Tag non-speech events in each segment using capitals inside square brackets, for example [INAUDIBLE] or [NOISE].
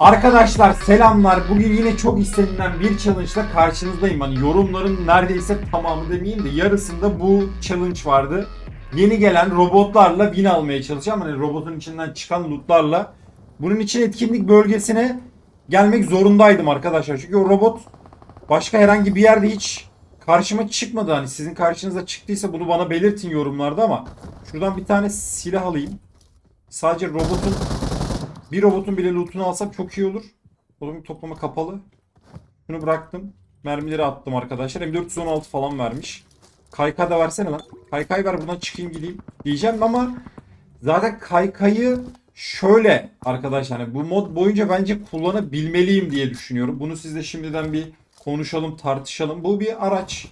Arkadaşlar selamlar. Bugün yine çok istenilen bir challenge'la karşınızdayım. Hani yorumların neredeyse tamamı demeyeyim de yarısında bu challenge vardı. Yeni gelen robotlarla win almaya çalışacağım. Hani robotun içinden çıkan lootlarla. Bunun için etkinlik bölgesine gelmek zorundaydım arkadaşlar. Çünkü o robot başka herhangi bir yerde hiç karşıma çıkmadı. Hani sizin karşınıza çıktıysa bunu bana belirtin yorumlarda ama şuradan bir tane silah alayım. Sadece robotun bir robotun bile lootunu alsam çok iyi olur. Oğlum toplama kapalı. Şunu bıraktım. Mermileri attım arkadaşlar. M416 falan vermiş. Kaykay da versene lan. Kaykay ver buradan çıkayım gideyim. Diyeceğim ama zaten kaykayı şöyle arkadaşlar hani bu mod boyunca bence kullanabilmeliyim diye düşünüyorum. Bunu sizle şimdiden bir konuşalım tartışalım. Bu bir araç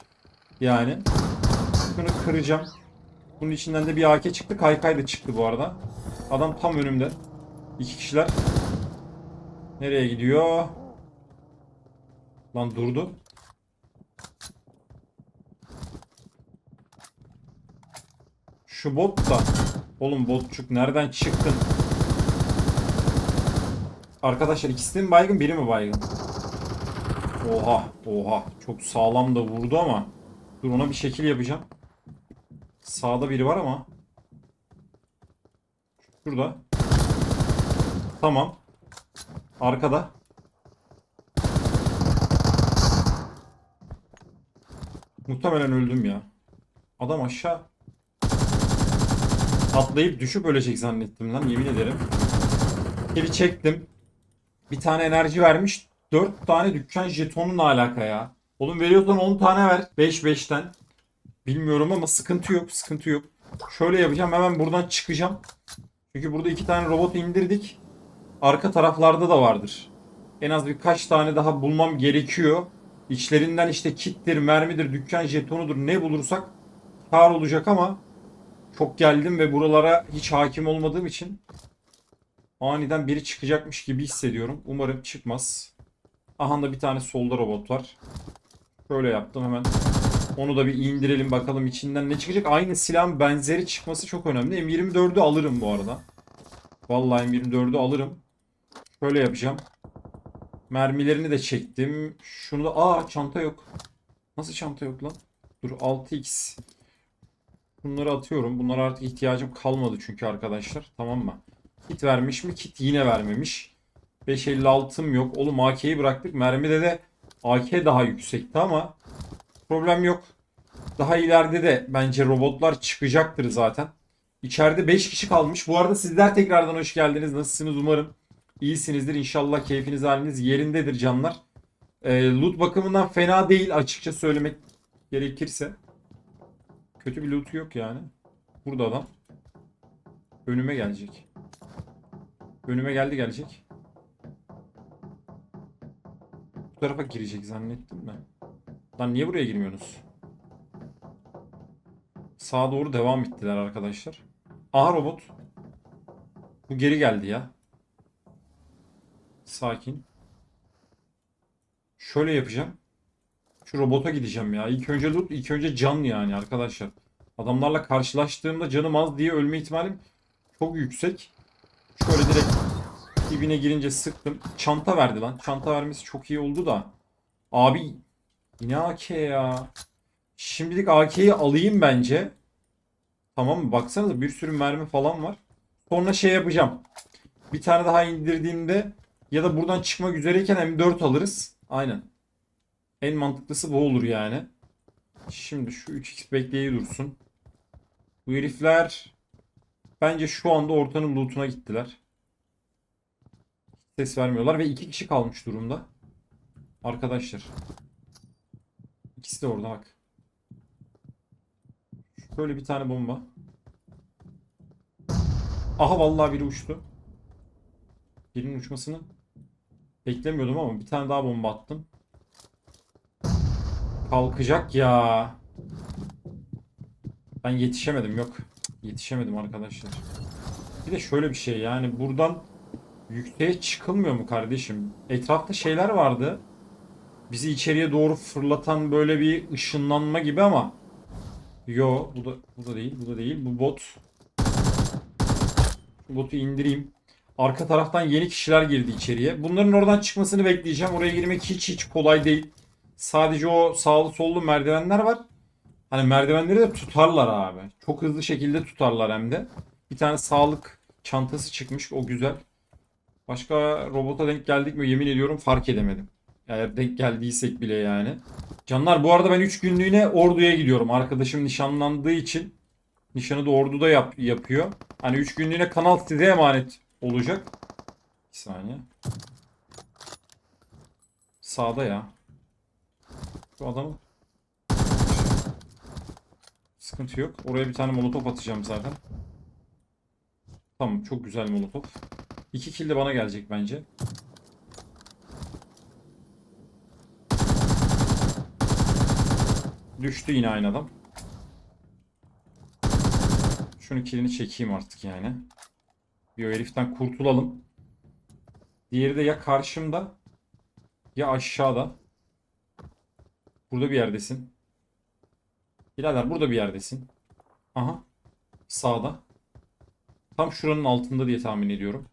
yani. Şunu kıracağım. Bunun içinden de bir AK çıktı. Kaykay da çıktı bu arada. Adam tam önümde. İki kişiler. Nereye gidiyor? Lan durdu. Şu bot da. Oğlum botçuk nereden çıktın? Arkadaşlar ikisi mi baygın biri mi baygın? Oha oha çok sağlam da vurdu ama. Dur ona bir şekil yapacağım. Sağda biri var ama. Şurada. Tamam. Arkada. Muhtemelen öldüm ya. Adam aşağı atlayıp düşüp ölecek zannettim lan yemin ederim. Kili çektim. Bir tane enerji vermiş. 4 tane dükkan jetonunla alaka ya. Oğlum veriyorsan 10 tane ver. 5 5'ten. Bilmiyorum ama sıkıntı yok. Sıkıntı yok. Şöyle yapacağım. Hemen buradan çıkacağım. Çünkü burada iki tane robot indirdik. Arka taraflarda da vardır. En az birkaç tane daha bulmam gerekiyor. İçlerinden işte kittir, mermidir, dükkan jetonudur ne bulursak kar olacak ama çok geldim ve buralara hiç hakim olmadığım için aniden biri çıkacakmış gibi hissediyorum. Umarım çıkmaz. Aha da bir tane solda robot var. Şöyle yaptım hemen. Onu da bir indirelim bakalım içinden ne çıkacak. Aynı silahın benzeri çıkması çok önemli. M24'ü alırım bu arada. Vallahi M24'ü alırım. Şöyle yapacağım. Mermilerini de çektim. Şunu da... Aa çanta yok. Nasıl çanta yok lan? Dur 6x. Bunları atıyorum. Bunlara artık ihtiyacım kalmadı çünkü arkadaşlar. Tamam mı? Kit vermiş mi? Kit yine vermemiş. 556'm yok. Oğlum AK'yi bıraktık. Mermide de AK daha yüksekti ama problem yok. Daha ileride de bence robotlar çıkacaktır zaten. İçeride 5 kişi kalmış. Bu arada sizler tekrardan hoş geldiniz. Nasılsınız umarım iyisinizdir. İnşallah keyfiniz haliniz yerindedir canlar. Ee, loot bakımından fena değil açıkça söylemek gerekirse. Kötü bir loot yok yani. Burada adam. Önüme gelecek. Önüme geldi gelecek. Bu tarafa girecek zannettim ben. Lan niye buraya girmiyorsunuz? Sağa doğru devam ettiler arkadaşlar. Aha robot. Bu geri geldi ya. Sakin. Şöyle yapacağım. Şu robota gideceğim ya. İlk önce loot, ilk önce can yani arkadaşlar. Adamlarla karşılaştığımda canım az diye ölme ihtimalim çok yüksek. Şöyle direkt dibine girince sıktım. Çanta verdi lan. Çanta vermesi çok iyi oldu da. Abi yine AK ya. Şimdilik AK'yi alayım bence. Tamam mı? Baksanıza bir sürü mermi falan var. Sonra şey yapacağım. Bir tane daha indirdiğimde ya da buradan çıkmak üzereyken M4 alırız. Aynen. En mantıklısı bu olur yani. Şimdi şu 3x bekleyi dursun. Bu herifler bence şu anda ortanın lootuna gittiler. Ses vermiyorlar ve iki kişi kalmış durumda. Arkadaşlar. İkisi de orada bak. Şöyle bir tane bomba. Aha vallahi biri uçtu. Birinin uçmasını beklemiyordum ama bir tane daha bomba attım. Kalkacak ya. Ben yetişemedim yok. Yetişemedim arkadaşlar. Bir de şöyle bir şey yani buradan yükseğe çıkılmıyor mu kardeşim? Etrafta şeyler vardı. Bizi içeriye doğru fırlatan böyle bir ışınlanma gibi ama Yo bu da bu da değil bu da değil bu bot. Botu indireyim. Arka taraftan yeni kişiler girdi içeriye. Bunların oradan çıkmasını bekleyeceğim. Oraya girmek hiç hiç kolay değil. Sadece o sağlı sollu merdivenler var. Hani merdivenleri de tutarlar abi. Çok hızlı şekilde tutarlar hem de. Bir tane sağlık çantası çıkmış. O güzel. Başka robota denk geldik mi yemin ediyorum fark edemedim. Eğer denk geldiysek bile yani. Canlar bu arada ben 3 günlüğüne orduya gidiyorum. Arkadaşım nişanlandığı için nişanı da orduda yap yapıyor. Hani 3 günlüğüne kanal size emanet olacak. Bir saniye. Sağda ya. Şu adamı. Sıkıntı yok. Oraya bir tane molotof atacağım zaten. Tamam çok güzel molotof. İki kill de bana gelecek bence. Düştü yine aynı adam. Şunu killini çekeyim artık yani. Bir o heriften kurtulalım. Diğeri de ya karşımda ya aşağıda. Burada bir yerdesin. Birader burada bir yerdesin. Aha. Sağda. Tam şuranın altında diye tahmin ediyorum.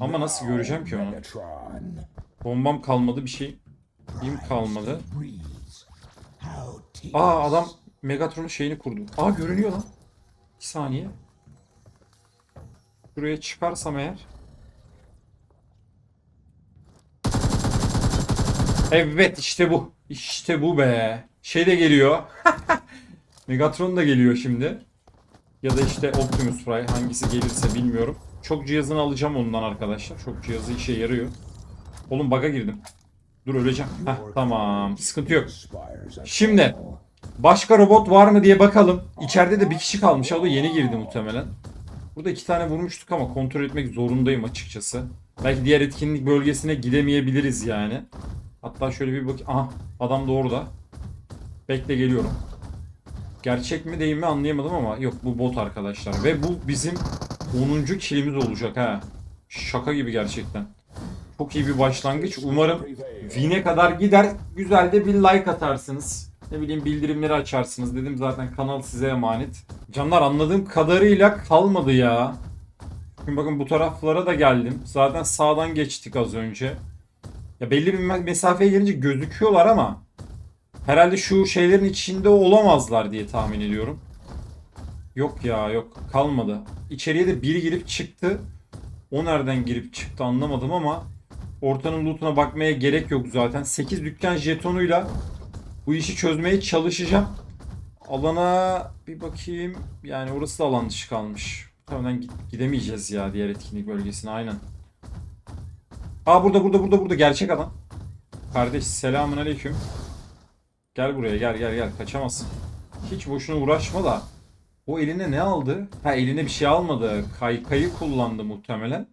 Ama nasıl göreceğim ki onu? Bombam kalmadı bir şey. Yim kalmadı. Aa adam Megatron'un şeyini kurdu. Aa görünüyor lan. Bir saniye. Buraya çıkarsam eğer. Evet işte bu. İşte bu be. Şey de geliyor. [LAUGHS] Megatron da geliyor şimdi. Ya da işte Optimus Prime hangisi gelirse bilmiyorum. Çok cihazını alacağım ondan arkadaşlar. Çok cihazı işe yarıyor. Oğlum bug'a girdim. Dur öleceğim. Heh, tamam. Sıkıntı yok. Şimdi başka robot var mı diye bakalım. İçeride de bir kişi kalmış. O da yeni girdi muhtemelen. Burada iki tane vurmuştuk ama kontrol etmek zorundayım açıkçası. Belki diğer etkinlik bölgesine gidemeyebiliriz yani. Hatta şöyle bir bak. Aha adam da orada. Bekle geliyorum. Gerçek mi değil mi anlayamadım ama yok bu bot arkadaşlar. Ve bu bizim 10. kilimiz olacak ha. Şaka gibi gerçekten. Çok iyi bir başlangıç. Umarım Win'e kadar gider. Güzel de bir like atarsınız. Ne bileyim bildirimleri açarsınız. Dedim zaten kanal size emanet. Canlar anladığım kadarıyla kalmadı ya. Şimdi bakın bu taraflara da geldim. Zaten sağdan geçtik az önce. Ya belli bir me- mesafeye gelince gözüküyorlar ama herhalde şu şeylerin içinde olamazlar diye tahmin ediyorum. Yok ya yok kalmadı. İçeriye de biri girip çıktı. O nereden girip çıktı anlamadım ama ortanın lootuna bakmaya gerek yok zaten. 8 dükkan jetonuyla bu işi çözmeye çalışacağım. Alana bir bakayım. Yani orası da alan dışı kalmış. Muhtemelen gidemeyeceğiz ya diğer etkinlik bölgesine aynen. Aa burada burada burada burada gerçek adam. Kardeş selamun aleyküm. Gel buraya gel gel gel kaçamazsın. Hiç boşuna uğraşma da. O eline ne aldı? Ha eline bir şey almadı. Kaykayı kullandı muhtemelen.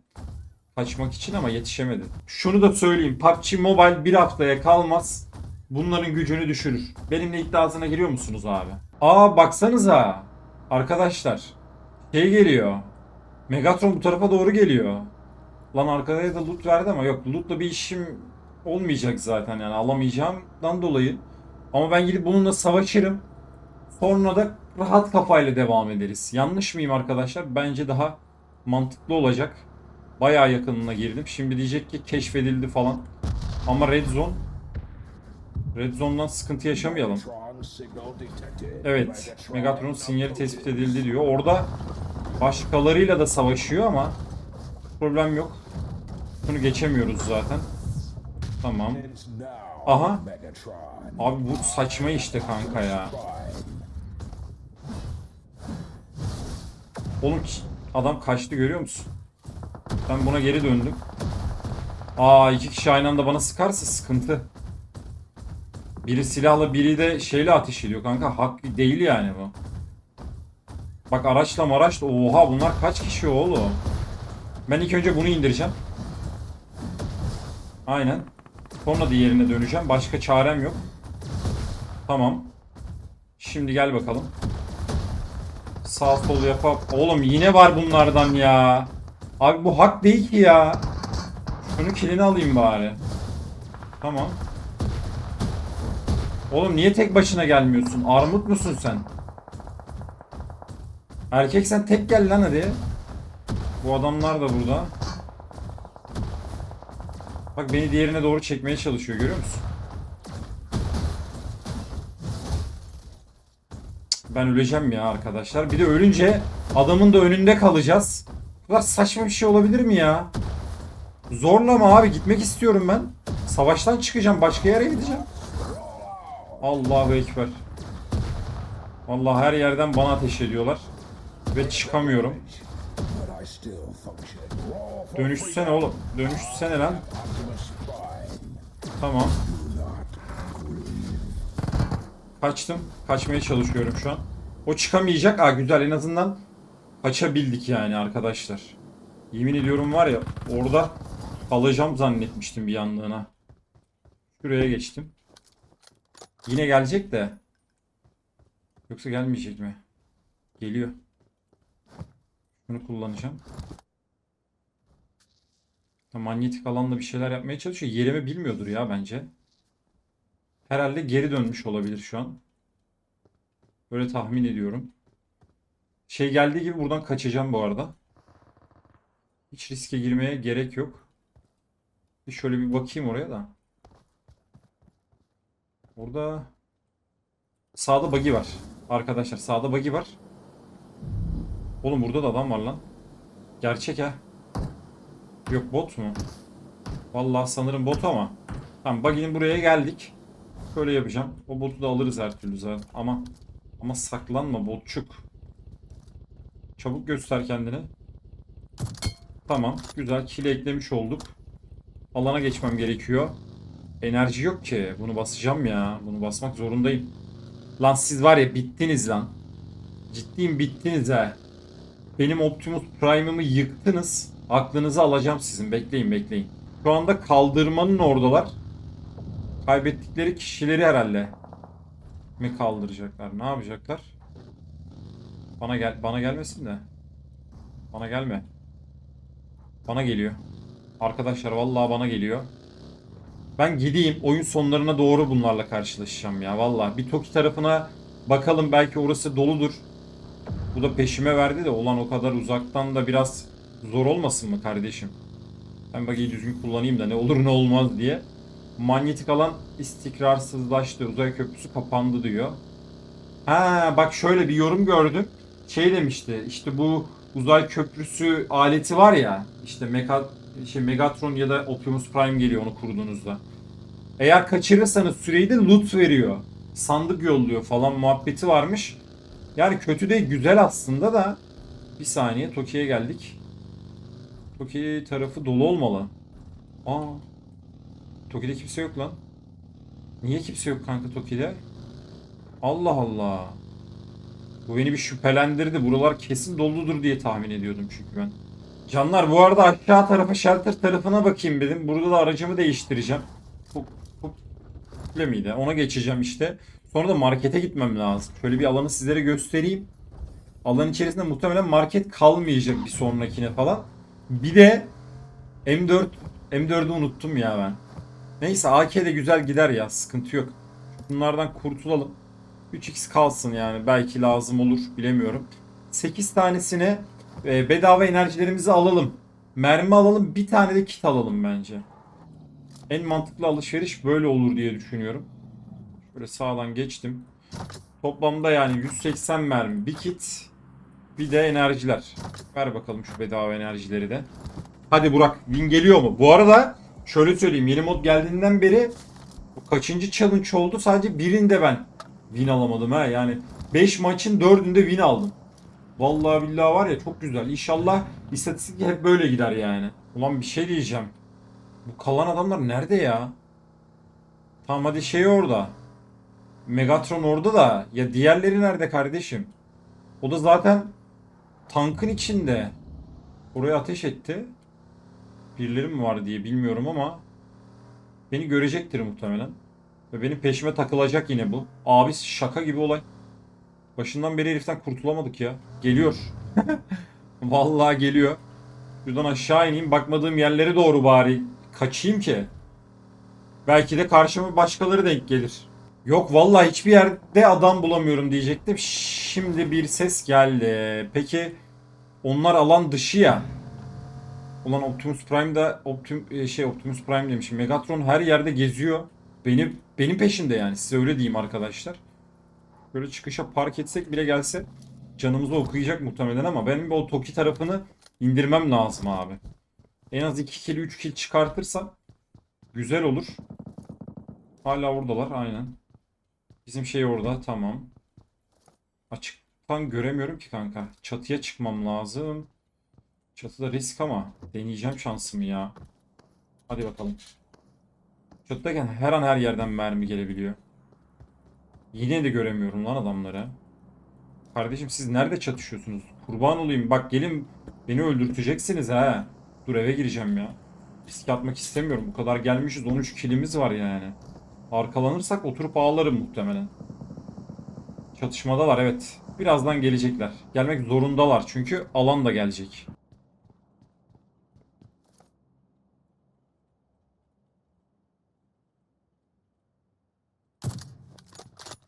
Kaçmak için ama yetişemedi. Şunu da söyleyeyim. PUBG Mobile bir haftaya kalmaz. Bunların gücünü düşürür. Benimle iddiasına giriyor musunuz abi? Aa baksanıza. Arkadaşlar. Şey geliyor. Megatron bu tarafa doğru geliyor. Lan arkaya da loot verdi ama yok lootla bir işim olmayacak zaten yani alamayacağımdan dolayı. Ama ben gidip bununla savaşırım. Sonra da rahat kafayla devam ederiz. Yanlış mıyım arkadaşlar? Bence daha mantıklı olacak. Bayağı yakınına girdim. Şimdi diyecek ki keşfedildi falan. Ama Red Zone Red Zone'dan sıkıntı yaşamayalım. Evet. Megatron'un sinyali tespit edildi diyor. Orada başkalarıyla da savaşıyor ama problem yok. Bunu geçemiyoruz zaten. Tamam. Aha. Abi bu saçma işte kanka ya. Oğlum adam kaçtı görüyor musun? Ben buna geri döndüm. Aa iki kişi aynı anda bana sıkarsa sıkıntı. Biri silahla biri de şeyle ateş ediyor kanka. Hak değil yani bu. Bak araçla maraçla. Oha bunlar kaç kişi oğlum? Ben ilk önce bunu indireceğim. Aynen. Sonra diğerine döneceğim. Başka çarem yok. Tamam. Şimdi gel bakalım. Sağ sol yapap. Oğlum yine var bunlardan ya. Abi bu hak değil ki ya. Şunu kilini alayım bari. Tamam. Oğlum niye tek başına gelmiyorsun? Armut musun sen? Erkek sen tek gel lan hadi. Bu adamlar da burada. Bak beni diğerine doğru çekmeye çalışıyor görüyor musun? Ben öleceğim ya arkadaşlar. Bir de ölünce adamın da önünde kalacağız. Bu kadar saçma bir şey olabilir mi ya? Zorlama abi gitmek istiyorum ben. Savaştan çıkacağım başka yere gideceğim. Allahu Ekber. Vallahi her yerden bana ateş ediyorlar. Ve çıkamıyorum. Dönüşsene oğlum. Dönüşsene lan. Tamam. Kaçtım. Kaçmaya çalışıyorum şu an. O çıkamayacak. Aa güzel en azından kaçabildik yani arkadaşlar. Yemin ediyorum var ya orada kalacağım zannetmiştim bir anlığına. Şuraya geçtim. Yine gelecek de. Yoksa gelmeyecek mi? Geliyor. Bunu kullanacağım. Manyetik alanla bir şeyler yapmaya çalışıyor. Yerimi bilmiyordur ya bence. Herhalde geri dönmüş olabilir şu an. Böyle tahmin ediyorum. Şey geldiği gibi buradan kaçacağım bu arada. Hiç riske girmeye gerek yok. Bir şöyle bir bakayım oraya da. Orada sağda buggy var. Arkadaşlar sağda buggy var. Oğlum burada da adam var lan. Gerçek ha. Yok bot mu? Vallahi sanırım bot ama. Tamam buggy'nin buraya geldik. Şöyle yapacağım. O botu da alırız her türlü zaten. Ama ama saklanma botçuk. Çabuk göster kendini. Tamam. Güzel. Kile eklemiş olduk. Alana geçmem gerekiyor. Enerji yok ki. Bunu basacağım ya. Bunu basmak zorundayım. Lan siz var ya bittiniz lan. Ciddiyim bittiniz ha. Benim Optimus Prime'ımı yıktınız. Aklınızı alacağım sizin. Bekleyin bekleyin. Şu anda kaldırmanın oradalar. Kaybettikleri kişileri herhalde mi kaldıracaklar? Ne yapacaklar? Bana gel bana gelmesin de. Bana gelme. Bana geliyor. Arkadaşlar vallahi bana geliyor. Ben gideyim oyun sonlarına doğru bunlarla karşılaşacağım ya vallahi. Bir Toki tarafına bakalım belki orası doludur. Bu da peşime verdi de olan o kadar uzaktan da biraz zor olmasın mı kardeşim? Ben bagiyi düzgün kullanayım da ne olur ne olmaz diye. Manyetik alan istikrarsızlaştı. Uzay köprüsü kapandı diyor. Ha bak şöyle bir yorum gördüm. Şey demişti işte bu uzay köprüsü aleti var ya işte Mega, şey Megatron ya da Optimus Prime geliyor onu kurduğunuzda. Eğer kaçırırsanız süreyi de loot veriyor. Sandık yolluyor falan muhabbeti varmış. Yani kötü değil güzel aslında da. Bir saniye Toki'ye geldik. Toki tarafı dolu olmalı. Aa. Toki'de kimse yok lan. Niye kimse yok kanka Toki'de? Allah Allah. Bu beni bir şüphelendirdi. Buralar kesin doludur diye tahmin ediyordum çünkü ben. Canlar bu arada aşağı tarafa shelter tarafına bakayım dedim. Burada da aracımı değiştireceğim. Bu, bu miydi? Ona geçeceğim işte. Sonra da markete gitmem lazım. Şöyle bir alanı sizlere göstereyim. Alan içerisinde muhtemelen market kalmayacak bir sonrakine falan. Bir de M4 M4'ü unuttum ya ben. Neyse AK de güzel gider ya. Sıkıntı yok. Bunlardan kurtulalım. 3x kalsın yani. Belki lazım olur. Bilemiyorum. 8 tanesine e, bedava enerjilerimizi alalım. Mermi alalım. Bir tane de kit alalım bence. En mantıklı alışveriş böyle olur diye düşünüyorum. Şöyle sağdan geçtim. Toplamda yani 180 mermi, bir kit, bir de enerjiler. Ver bakalım şu bedava enerjileri de. Hadi Burak, win geliyor mu? Bu arada şöyle söyleyeyim, yeni mod geldiğinden beri bu kaçıncı challenge oldu? Sadece birinde ben win alamadım ha. Yani 5 maçın 4'ünde win aldım. Vallahi billahi var ya çok güzel. İnşallah istatistik hep böyle gider yani. Ulan bir şey diyeceğim. Bu kalan adamlar nerede ya? Tamam hadi şey orada. Megatron orada da. Ya diğerleri nerede kardeşim? O da zaten tankın içinde. Oraya ateş etti. Birileri mi var diye bilmiyorum ama beni görecektir muhtemelen. Ve benim peşime takılacak yine bu. Abi şaka gibi olay. Başından beri heriften kurtulamadık ya. Geliyor. [LAUGHS] Vallahi geliyor. Şuradan aşağı ineyim bakmadığım yerlere doğru bari kaçayım ki. Belki de karşıma başkaları denk gelir. Yok vallahi hiçbir yerde adam bulamıyorum diyecektim. Şimdi bir ses geldi. Peki onlar alan dışı ya. Ulan Optimus Prime'da Optim e, şey Optimus Prime demişim. Megatron her yerde geziyor. Benim benim peşimde yani. Size öyle diyeyim arkadaşlar. Böyle çıkışa park etsek bile gelse canımızı okuyacak muhtemelen ama benim o Toki tarafını indirmem lazım abi. En az 2 kill 3 kill çıkartırsam güzel olur. Hala oradalar aynen. Bizim şey orada tamam. Açıktan göremiyorum ki kanka. Çatıya çıkmam lazım. Çatıda risk ama deneyeceğim şansımı ya. Hadi bakalım. Çatıdayken her an her yerden mermi gelebiliyor. Yine de göremiyorum lan adamları. Kardeşim siz nerede çatışıyorsunuz? Kurban olayım. Bak gelin beni öldürteceksiniz ha. Dur eve gireceğim ya. Risk atmak istemiyorum. Bu kadar gelmişiz. 13 kilimiz var yani. Arkalanırsak oturup ağlarım muhtemelen. Çatışmadalar evet. Birazdan gelecekler. Gelmek zorundalar çünkü alan da gelecek.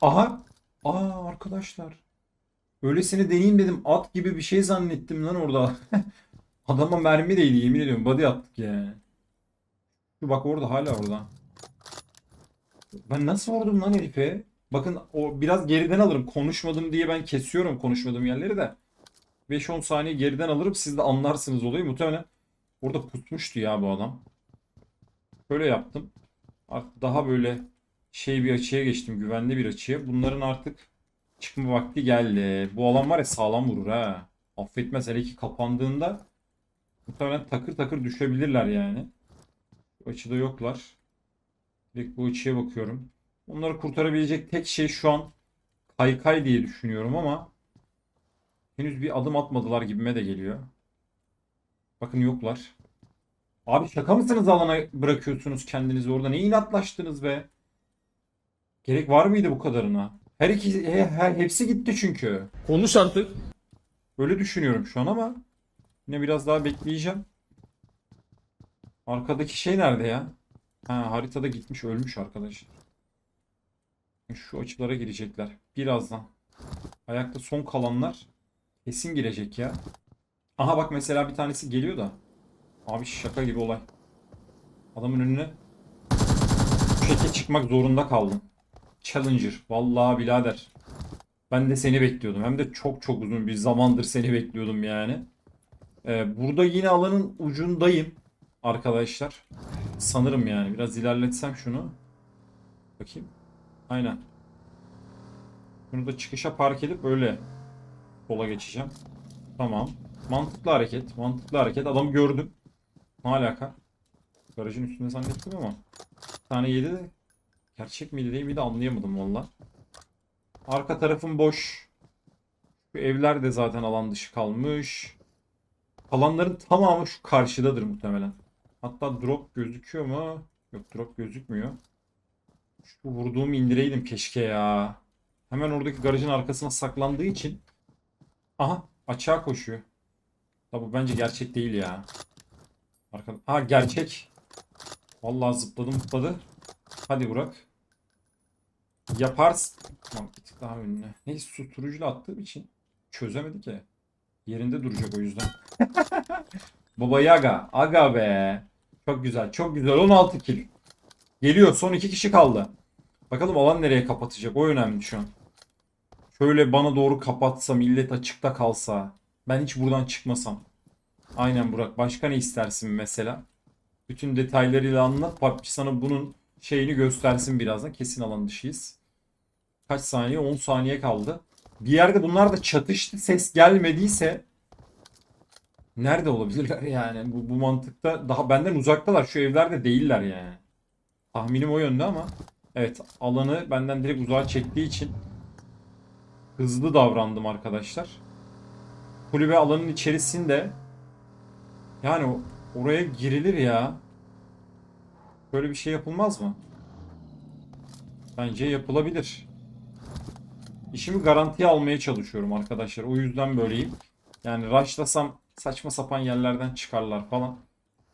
Aha. Aa arkadaşlar. Öylesine deneyeyim dedim. At gibi bir şey zannettim lan orada. [LAUGHS] Adama mermi değdi yemin ediyorum. Body attık yani. Şu bak orada hala orada. Ben nasıl vurdum lan herife? Bakın o biraz geriden alırım. Konuşmadım diye ben kesiyorum konuşmadığım yerleri de. 5-10 saniye geriden alırım siz de anlarsınız olayı. Muhtemelen orada pusmuştu ya bu adam. Böyle yaptım. Artık daha böyle şey bir açıya geçtim. Güvenli bir açıya. Bunların artık çıkma vakti geldi. Bu alan var ya sağlam vurur ha. Affetmez hele ki kapandığında muhtemelen takır takır düşebilirler yani. Bu açıda yoklar. Direkt bu açıya bakıyorum. Onları kurtarabilecek tek şey şu an kaykay diye düşünüyorum ama henüz bir adım atmadılar gibime de geliyor. Bakın yoklar. Abi şaka mısınız alana bırakıyorsunuz kendinizi orada? Ne inatlaştınız be? Gerek var mıydı bu kadarına? Her iki he- he- hepsi gitti çünkü. Konuş artık. Öyle düşünüyorum şu an ama yine biraz daha bekleyeceğim. Arkadaki şey nerede ya? Ha, haritada gitmiş ölmüş arkadaşlar. Şu açılara girecekler. Birazdan. Ayakta son kalanlar kesin girecek ya. Aha bak mesela bir tanesi geliyor da. Abi şaka gibi olay. Adamın önüne bu şekilde çıkmak zorunda kaldım. Challenger. Vallahi birader. Ben de seni bekliyordum. Hem de çok çok uzun bir zamandır seni bekliyordum yani. Ee, burada yine alanın ucundayım arkadaşlar. Sanırım yani. Biraz ilerletsem şunu. Bakayım. Aynen. Bunu da çıkışa park edip öyle sola geçeceğim. Tamam. Mantıklı hareket. Mantıklı hareket. Adamı gördüm. Ne alaka? Garajın üstünde zannettim ama. Bir tane yedi de gerçek miydi değil miydi anlayamadım valla. Arka tarafım boş. Şu evler de zaten alan dışı kalmış. Alanların tamamı şu karşıdadır muhtemelen. Hatta drop gözüküyor mu? Yok drop gözükmüyor. Şu vurduğumu indireydim keşke ya. Hemen oradaki garajın arkasına saklandığı için. Aha açığa koşuyor. Ya bu bence gerçek değil ya. Arka... Ha gerçek. Vallahi zıpladı mutladı. Hadi Burak. Yaparsın. Tamam bir tık daha önüne. Neyse susturucuyla attığım için çözemedi ki. Yerinde duracak o yüzden. [LAUGHS] Baba Yaga. Aga be. Çok güzel. Çok güzel. 16 kill. Geliyor. Son iki kişi kaldı. Bakalım alan nereye kapatacak. O önemli şu an. Şöyle bana doğru kapatsa. Millet açıkta kalsa. Ben hiç buradan çıkmasam. Aynen Burak. Başka ne istersin mesela? Bütün detaylarıyla anlat. PUBG sana bunun şeyini göstersin birazdan. Kesin alan dışıyız. Kaç saniye? 10 saniye kaldı. Bir yerde bunlar da çatıştı. Ses gelmediyse nerede olabilirler [LAUGHS] yani? Bu, bu mantıkta daha benden uzaktalar. Şu evlerde değiller yani. Tahminim o yönde ama evet alanı benden direkt uzağa çektiği için hızlı davrandım arkadaşlar. Kulübe alanın içerisinde yani oraya girilir ya. Böyle bir şey yapılmaz mı? Bence yapılabilir. İşimi garantiye almaya çalışıyorum arkadaşlar. O yüzden böyleyim. Yani rushlasam saçma sapan yerlerden çıkarlar falan.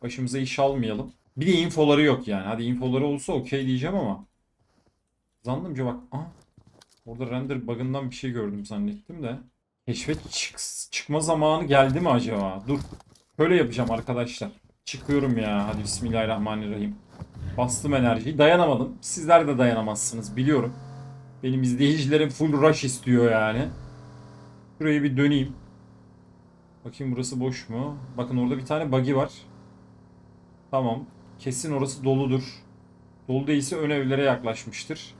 Başımıza iş almayalım. Bir de infoları yok yani. Hadi infoları olsa okey diyeceğim ama. Zannımca bak. Aha. Orada render bug'ından bir şey gördüm zannettim de. Keşfet çık çıkma zamanı geldi mi acaba? Dur. Şöyle yapacağım arkadaşlar. Çıkıyorum ya. Hadi bismillahirrahmanirrahim. Bastım enerjiyi. Dayanamadım. Sizler de dayanamazsınız biliyorum. Benim izleyicilerim full rush istiyor yani. Şurayı bir döneyim. Bakayım burası boş mu? Bakın orada bir tane buggy var. Tamam. Kesin orası doludur. Dolu değilse ön evlere yaklaşmıştır.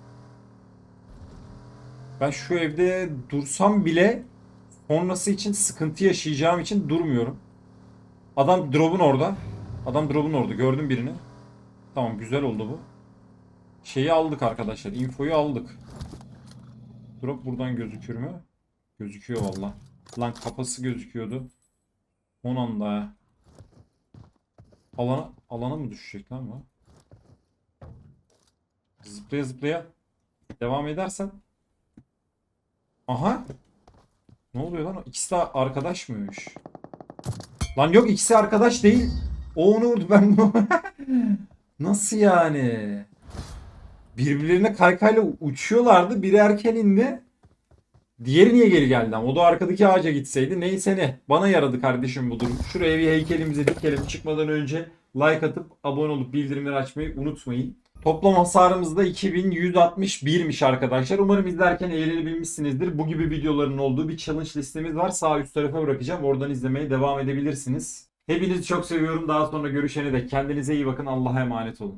Ben şu evde dursam bile sonrası için sıkıntı yaşayacağım için durmuyorum. Adam drop'un orada. Adam drop'un orada. Gördüm birini. Tamam güzel oldu bu. Şeyi aldık arkadaşlar. Infoyu aldık. Drop buradan gözükür mü? Gözüküyor valla. Lan kafası gözüküyordu. Son anda ya. Alana, alana mı düşecek lan bu? Zıplaya zıplaya devam edersen. Aha. Ne oluyor lan? İkisi de arkadaş mıymış? Lan yok ikisi arkadaş değil. O onu vurdu ben bunu. [LAUGHS] Nasıl yani? Birbirlerine kaykayla uçuyorlardı. Biri erken indi. Diğeri niye geri geldi? ama? O da arkadaki ağaca gitseydi. Neyse ne. Bana yaradı kardeşim bu durum. Şuraya bir heykelimizi dikelim. Çıkmadan önce like atıp abone olup bildirimleri açmayı unutmayın. Toplam hasarımız da 2161'miş arkadaşlar. Umarım izlerken eğlenebilmişsinizdir. Bu gibi videoların olduğu bir challenge listemiz var. Sağ üst tarafa bırakacağım. Oradan izlemeye devam edebilirsiniz. Hepinizi çok seviyorum. Daha sonra görüşene dek kendinize iyi bakın. Allah'a emanet olun.